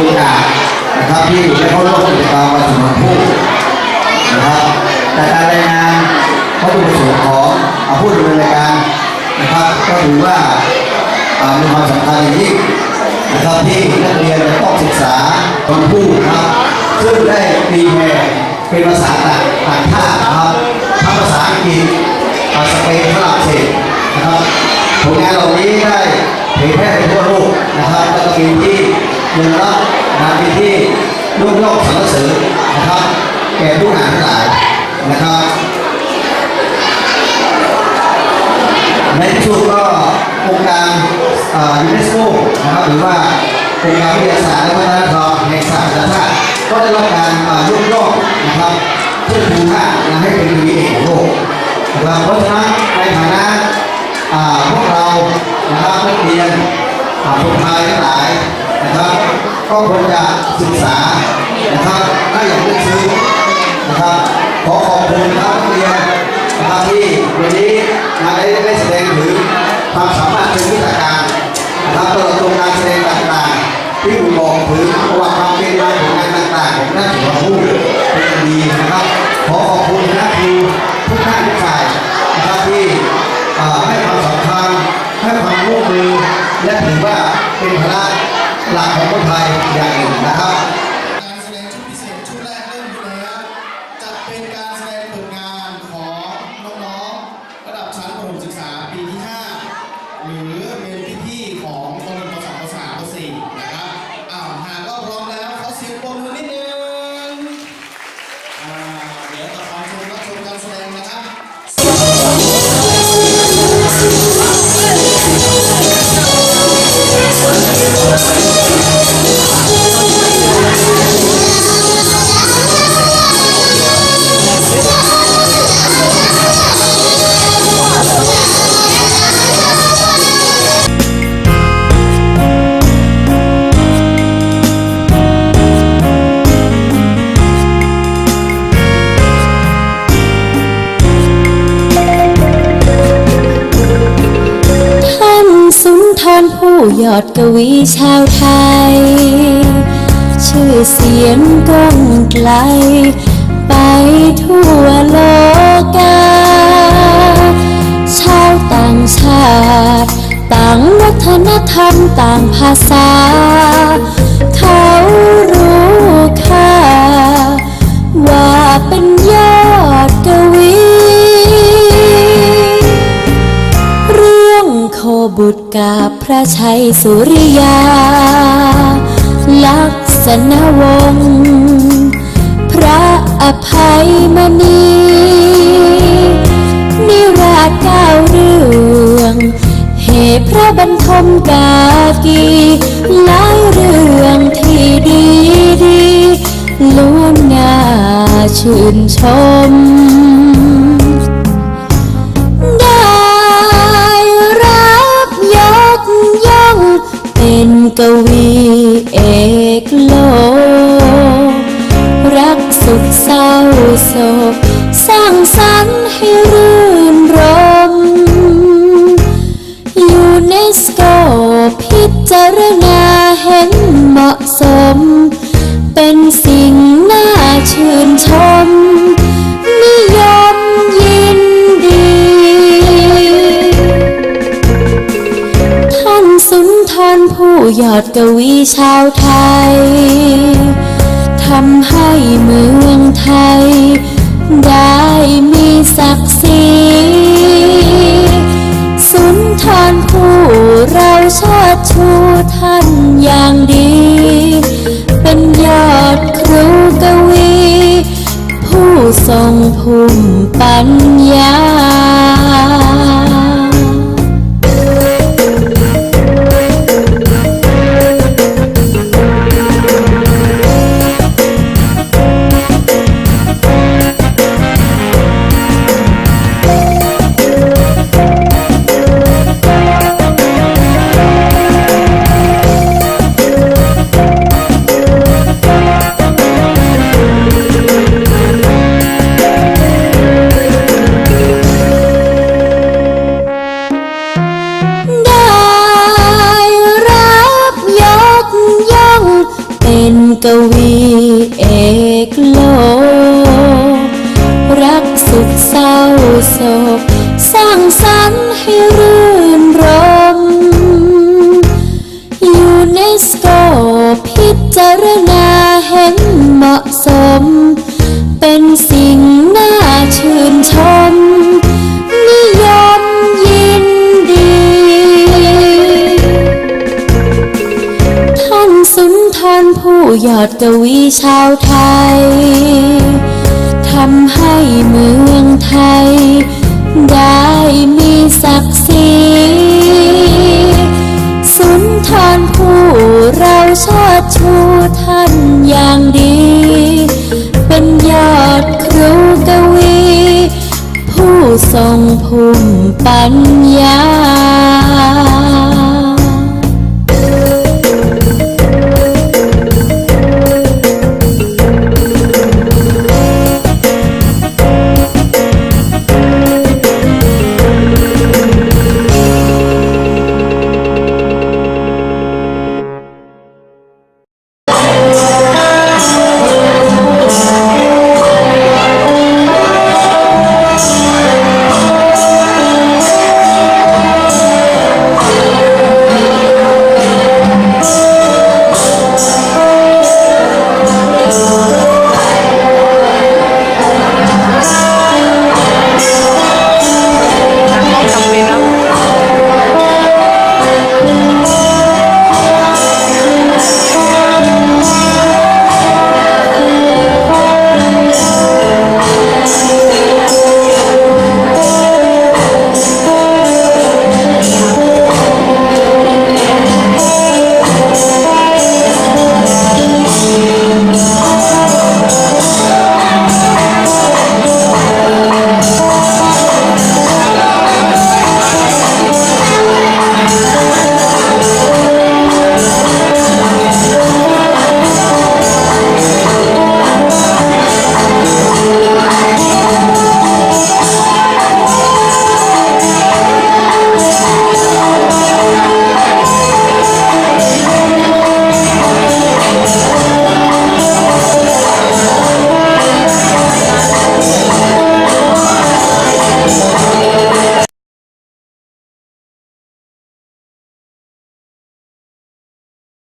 โอกาสนะครับที่ได้เข้าร่วมกิจกรรมวันสมรภูมินะครับแต่การรายงานวัตถุประสงค์ของอ่าผู้ดำเนินรายการนะครับ ก็ถือว่าอ่ามีความสำคัญอย่างยิ่งนะครับที่นักเรียนจะต้องศึกษาคำพูดนะครับ ซึ่งได้มีแพร่เป็นภาษาต่างต่างชาตินะครับทั้งภาษาอังกฤษภาษาสเปนฝรั่งเศสนะครับผลงานเหล่านี้ได้เผยแพร่ไปทั่วโลกนะครับแล้วก็เป็ นที่ยอมรับงานที่ร่วมโลกสรรเสริญนะครับแก่ผู้อ่านทั้งหลายนะครับในที่สุดก็องค์การยูเนสโกนะครับหรือว่าองค์การวิทยาศาสตร์และวัฒนธรรมแห่งสหประชาชาติก็ได้รับการอ่ายกย่องนะครับเพื่อภูมิค่านะให้เป็นดีเอกของโลกนะครับเพราะฉะนั้นในฐานะอ่าพวกเรานะครับนักเรียนอ่าคนไทยทั้งหลาย นะครับก็ควรจะศึกษานะครับให้อย่างลึกซึ้งนะครับขอขอบคุณครับนักเรียนนะครับที่วันนี้มาได้ได้แสดงถึงความสามารถเชิงวิชาการนะครับตลอดจนการแสดงต่างๆที่บ่งบอกถึงประวัติความเป็นมาของงานต่างๆของด้านสุขภาพเป็นดีนะครับขอขอบ ยอดกวีชาวไทย ชื่อเสียงก้องไกล ไปทั่วโลกา ชาวต่างชาติ ต่างวัฒนธรรมต่างภาษา เขารู้ค่า ว่าเป็นยอดกวีเรื่องโคบุตรกับ ระชัยสุริยา ลักษณวงศ์พระอภัยมณี นิราชเก้าเรื่อง เหตุพระบรรทมกากีหลายเรื่องที่ดีดีล้วนน่าชื่นชม สุขเศร้าโศกสร้างสรรค์ให้รื่นรมยูเนสโกพิจารณาเห็นเหมาะสม เป็นสิ่งน่าชื่นชม นิยมยินดี ท่านสุนทรผู้ยอดกวีชาวไทยทำให้เมื ภูมิปัญญา สม เป็นสิ่งน่าชื่นชม นิยมยินดี ท่านสุนทรผู้ยอดกวีชาวไทย ทำให้เมืองไทย ได้มีศักดิ์ศรีสุนทรผู้เราชดชู hôn tan giá